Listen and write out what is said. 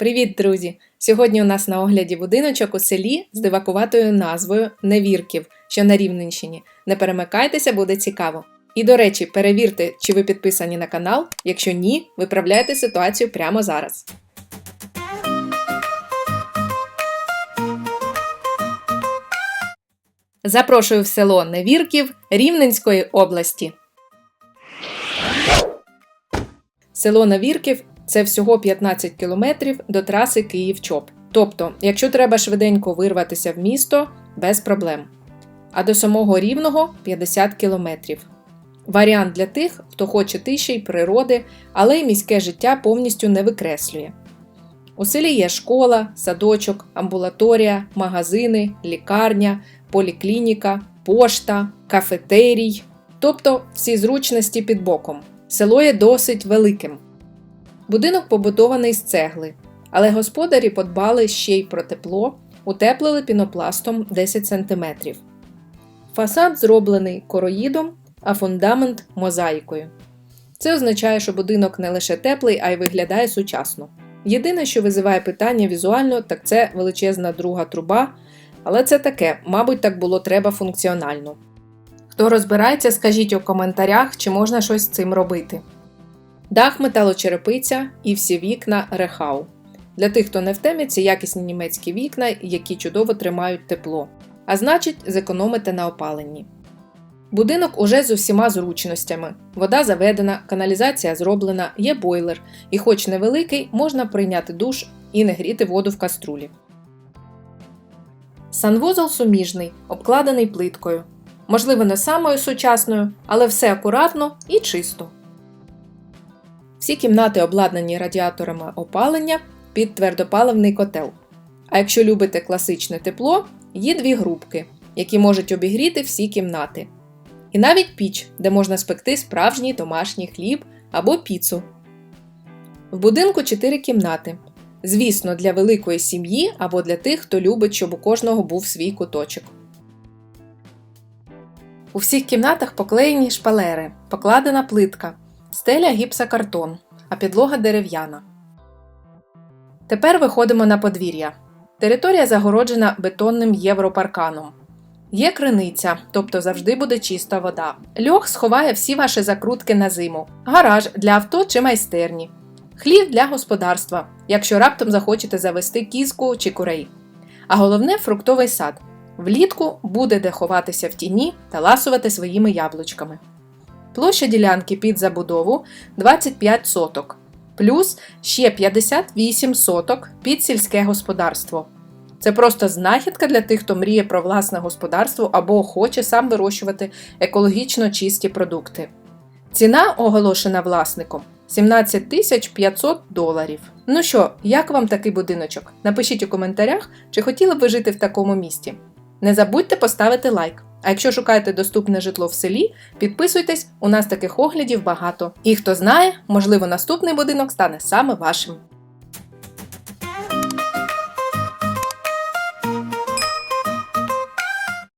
Привіт, друзі! Сьогодні у нас на огляді будиночок у селі з дивакуватою назвою Невірків, що на Рівненщині. Не перемикайтеся, буде цікаво. І до речі, перевірте, чи ви підписані на канал. Якщо ні, виправляйте ситуацію прямо зараз. Запрошую в село Невірків Рівненської області. Село Навірків це всього 15 кілометрів до траси Київ-Чоп. Тобто, якщо треба швиденько вирватися в місто, без проблем. А до самого рівного 50 кілометрів. Варіант для тих, хто хоче тиші й природи, але й міське життя повністю не викреслює. У селі є школа, садочок, амбулаторія, магазини, лікарня, поліклініка, пошта, кафетерій, тобто всі зручності під боком. Село є досить великим. Будинок побудований з цегли, але господарі подбали ще й про тепло, утеплили пінопластом 10 см. Фасад зроблений короїдом, а фундамент мозаїкою. Це означає, що будинок не лише теплий, а й виглядає сучасно. Єдине, що визиває питання візуально, так це величезна друга труба, але це таке, мабуть, так було треба функціонально. Хто розбирається, скажіть у коментарях, чи можна щось з цим робити. Дах металочерепиця і всі вікна рехау. Для тих, хто не в темі, це якісні німецькі вікна, які чудово тримають тепло, а значить, зекономите на опаленні. Будинок уже з усіма зручностями. Вода заведена, каналізація зроблена, є бойлер, і, хоч невеликий, можна прийняти душ і не гріти воду в каструлі. Санвузол суміжний, обкладений плиткою. Можливо, не самою сучасною, але все акуратно і чисто. Всі кімнати обладнані радіаторами опалення під твердопаливний котел. А якщо любите класичне тепло, є дві грубки, які можуть обігріти всі кімнати. І навіть піч, де можна спекти справжній домашній хліб або піцу. В будинку 4 кімнати. Звісно, для великої сім'ї або для тих, хто любить, щоб у кожного був свій куточок. У всіх кімнатах поклеєні шпалери, покладена плитка, стеля гіпсокартон, а підлога дерев'яна. Тепер виходимо на подвір'я. Територія загороджена бетонним європарканом. Є криниця, тобто завжди буде чиста вода. Льох сховає всі ваші закрутки на зиму, гараж для авто чи майстерні, хлів для господарства, якщо раптом захочете завести кізку чи курей. А головне фруктовий сад. Влітку буде де ховатися в тіні та ласувати своїми яблучками. Площа ділянки під забудову 25 соток, плюс ще 58 соток під сільське господарство. Це просто знахідка для тих, хто мріє про власне господарство або хоче сам вирощувати екологічно чисті продукти. Ціна оголошена власником 17 тисяч 500 доларів. Ну що, як вам такий будиночок? Напишіть у коментарях, чи хотіли б ви жити в такому місті. Не забудьте поставити лайк. А якщо шукаєте доступне житло в селі, підписуйтесь, у нас таких оглядів багато. І хто знає, можливо, наступний будинок стане саме вашим.